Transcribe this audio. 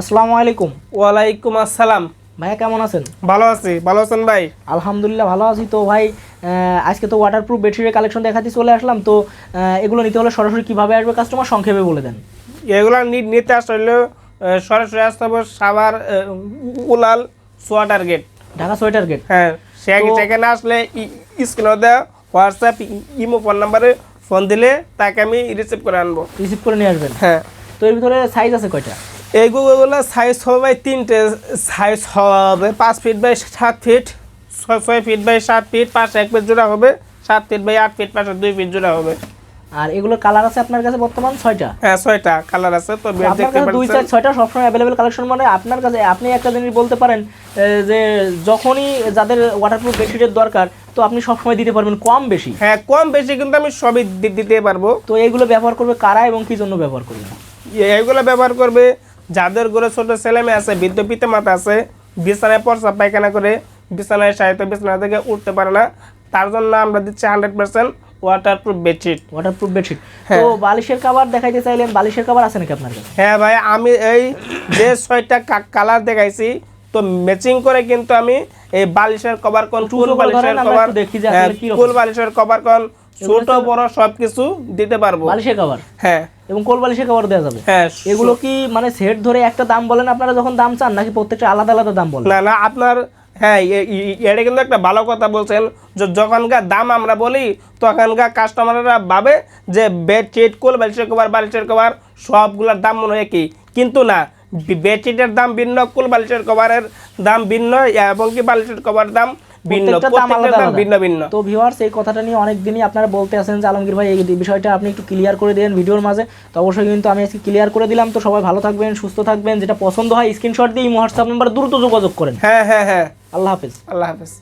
আসসালামু আলাইকুম। ওয়ালাইকুম আসসালাম। ভাইয়া কেমন আছেন? ভালো আছি ভালো আছেন ভাই? আলহামদুলিল্লাহ ভালো আছি। তো ভাই আজকে তো ওয়াটারপ্রুফ বেডশিটের কালেকশন দেখাতে চলে আসলাম। তো এগুলো নিতে হলে সরাসরি কীভাবে আসবে? কাস্টমার সংক্ষেপে বলে দেন। এগুলা নিতে আসলে সরাসরি আসতে হবে সাবার Wular sweater gate. Dhaka sweater gate? হ্যাঁ সেখানে আসলে স্ক্রিনে দেওয়া হোয়াটসঅ্যাপ ইমো ফোন নাম্বারে ফোন দিলে তাকে আমি রিসিভ করে আনব। রিসিভ করে নিয়ে আসবেন? হ্যাঁ। তো এর ভিতরে সাইজ আছে কয়টা? এইগুলো সাইজ হবে তিনটে সাইজ হবে পাঁচ ফিট বাই সাত ফিট ছয় ছয় ফিট বাই সাত ফিট পাঁচ এক ফিট জোড়া হবে সাত ফিট বাই আট ফিট পাঁচে দুই ফিট জোড়া হবে। আর এগুলো কালার আছে আপনার কাছে বর্তমান ছয়টা? হ্যাঁ ছয়টা কালার আছে তো দুই চার ছয়টা সবসময় অ্যাভেলেবেল কালেকশন মানে আপনার কাছে আপনি একটা জিনিস বলতে পারেন যে যখনই যাদের ওয়াটারপ্রুফ বেডশিটের দরকার তো আপনি সবসময় দিতে পারবেন কম বেশি। হ্যাঁ কম বেশি কিন্তু আমি সবই দিতে পারব। তো এইগুলো ব্যবহার করবে কারা এবং কি জন্য ব্যবহার করবে? এইগুলো ব্যবহার করবে যাদের ঘরে ছোট ছেলে মেয়ে আছে বৃদ্ধ পিতা মাতা আছে বিছানায় পরসা পায়খানা করে বিছানায় সাহিত্য বিছানা থেকে উঠতে পারে না তার জন্য আমরা দিচ্ছি hundred percent waterproof bedsheet waterproof bedsheet হ্যাঁ। তো বালিশের কাভার দেখাইতে চাইলেন বালিশের কাভার আছে নাকি আপনার কাছে হ্যাঁ ভাই আমি এই যে ছয়টা কালার দেখাইছি তো ম্যাচিং করে কিন্তু আমি এই বালিশের কভার কোন উঁচু করে বালিশের কভার দেখি যে। কুল বালিশের কভার কোন ছোট বড় সবকিছু দিতে পারব। বালিশের কাভার হ্যাঁ। এবং কোল বালিশের কাভার দেওয়া যাবে? হ্যাঁ এগুলো কি মানে সেট ধরে একটা দাম বলেন আপনারা যখন দাম চান নাকি প্রত্যেকটা আলাদা আলাদা দাম বলেন? না না আপনার হ্যাঁ এটা কিন্তু একটা ভালো কথা বলছেন। য- যখনকার দাম আমরা বলি তখনকার কাস্টমাররা ভাবে যে বেডশিট কোল বালিশের কভার বালিশের কভার সবগুলোর দাম মনে হয় একই। কিন্তু না বেডশিটের দাম ভিন্ন কোল বালিশের কভারের দাম ভিন্ন এবং কি বালিশের কভার দাম ভিন্ন। ভিন্ন ভিন্ন। তো ভিউয়ার্স এই কথাটা নিয়ে অনেক দিনই আপনারা বলতে আছেন যে আলমগীর ভাই এই বিষয়টা আপনি একটু ক্লিয়ার করে দেন ভিডিওর মাঝে। তো অবশ্যই কিন্তু আমি আজকে ক্লিয়ার করে দিলাম। তো সবাই ভালো থাকবেন সুস্থ থাকবেন। যেটা পছন্দ হয় স্ক্রিনশট দিয়ে হোয়াটসঅ্যাপ নাম্বার দ্রুত যোগাযোগ করেন। হ্যাঁ হ্যাঁ হ্যাঁ। আল্লাহ হাফেজ। আল্লাহ হাফেজ।